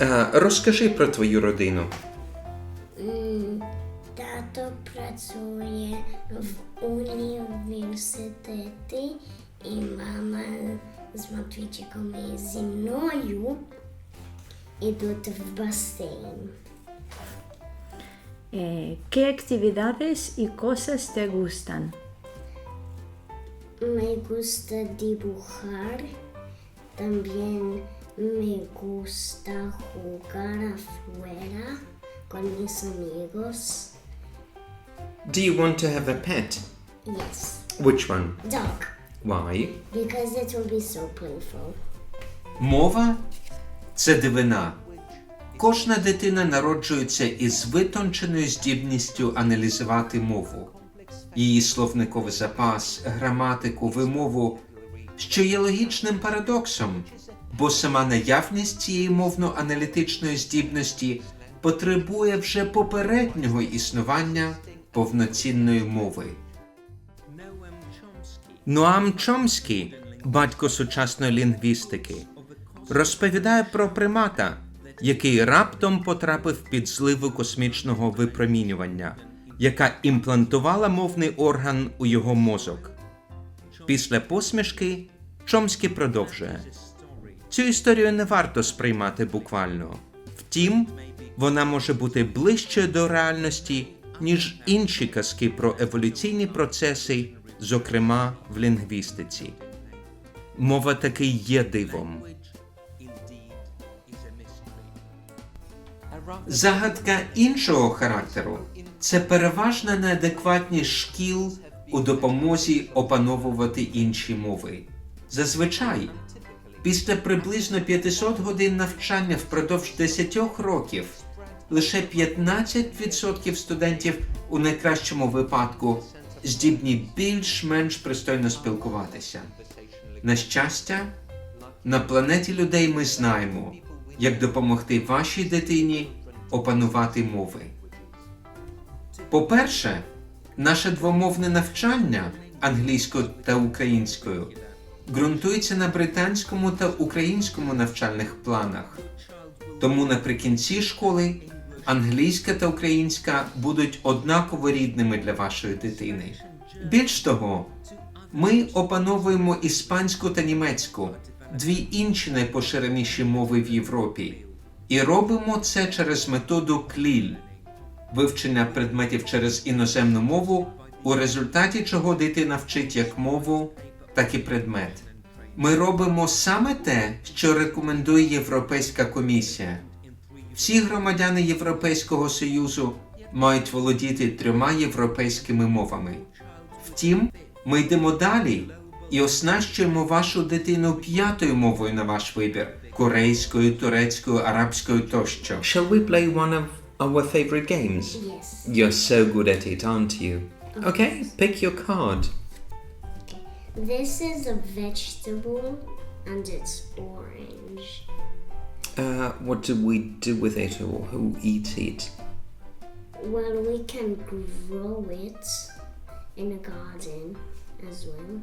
Е, розкажи про твою родину. Тато працює в університеті, і мама з Матвійчиком і зі мною ідуть в басейн. Eh, ¿Qué actividades y cosas te gustan? Me gusta dibujar. También me gusta jugar afuera con mis amigos. Do you want to have a pet? Yes, Which one? dog. Why? Because it will be so playful. Мова це дивина. Кожна дитина народжується із витонченою здібністю аналізувати мову, її словниковий запас, граматику, вимову, що є логічним парадоксом, бо сама наявність цієї мовно-аналітичної здібності потребує вже попереднього існування повноцінної мови. Ноам Чомський, батько сучасної лінгвістики, розповідає про примата, який раптом потрапив під зливу космічного випромінювання, яка імплантувала мовний орган у його мозок. Після посмішки Чомський продовжує. Цю історію не варто сприймати буквально. Втім, вона може бути ближчою до реальності, ніж інші казки про еволюційні процеси, зокрема в лінгвістиці. Мова таки є дивом. Загадка іншого характеру це переважна неадекватність шкіл у допомозі опановувати інші мови. Зазвичай, після приблизно 500 годин навчання впродовж 10 років, лише 15% студентів у найкращому випадку здібні більш-менш пристойно спілкуватися. На щастя, на планеті людей ми знаємо, як допомогти вашій дитині опанувати мови. По-перше, наше двомовне навчання англійською та українською ґрунтується на британському та українському навчальних планах. Тому наприкінці школи англійська та українська будуть однаково рідними для вашої дитини. Більш того, ми опановуємо іспанську та німецьку, дві інші найпоширеніші мови в Європі, і робимо це через методу КЛІЛ вивчення предметів через іноземну мову, у результаті чого дитина вчить як мову, так і предмет. Ми робимо саме те, що рекомендує Європейська комісія. Всі громадяни Європейського Союзу мають володіти трьома європейськими мовами. Втім, ми йдемо далі і оснащуємо вашу дитину п'ятою мовою на ваш вибір корейською, турецькою, арабською тощо. Shall we play one of our favorite games? Yes. You're so good at it, aren't you? Okay, pick your card. This is a vegetable and it's orange. Uh, what do we do with it or who eats it? Well, we can grow it in a garden as well.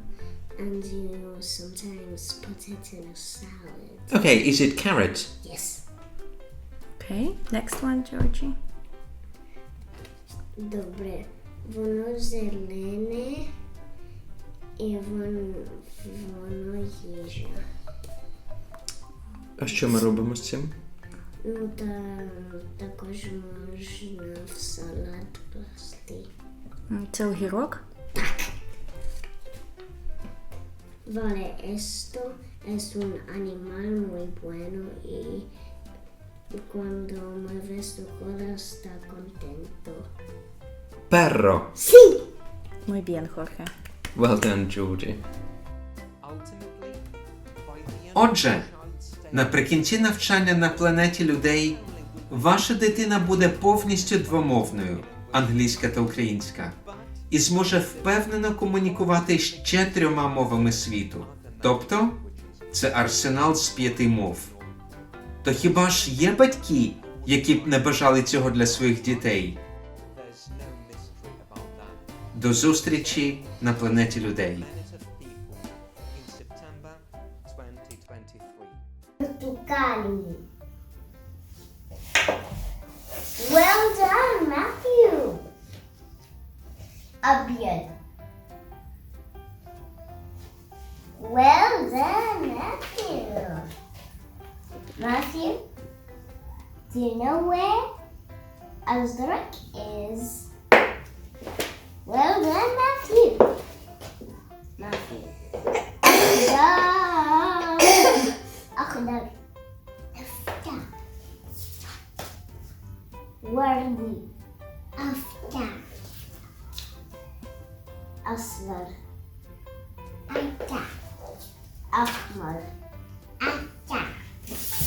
And you sometimes put it in a salad. Okay, is it carrot? Yes. Okay, next one, Georgie. Добре. Воно зелене і воно, воно їжа. А що ми робимо з цим? Ну та також можна в салат класти. М, Це огірок. Vale, esto es un animal muy bueno y cuando mueves tu cola está contento. Perro. Sí. Muy bien, Jorge. Well done, Georgie. Отже, наприкінці навчання на планеті людей ваша дитина буде повністю двомовною англійська та українська, і зможе впевнено комунікувати ще трьома мовами світу. Тобто, це арсенал з п'яти мов то хіба ж є батьки, які б не бажали цього для своїх дітей? До зустрічі на планеті людей. Well done, Matthew. Обед. Well done. Matthew, do you know where Azdark is? Well done, Matthew. Matthew. Worthy after Aslar Aita Ahmad.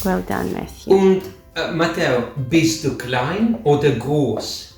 Well done, Matthew. Und, äh, Matteo, bist du klein oder groß?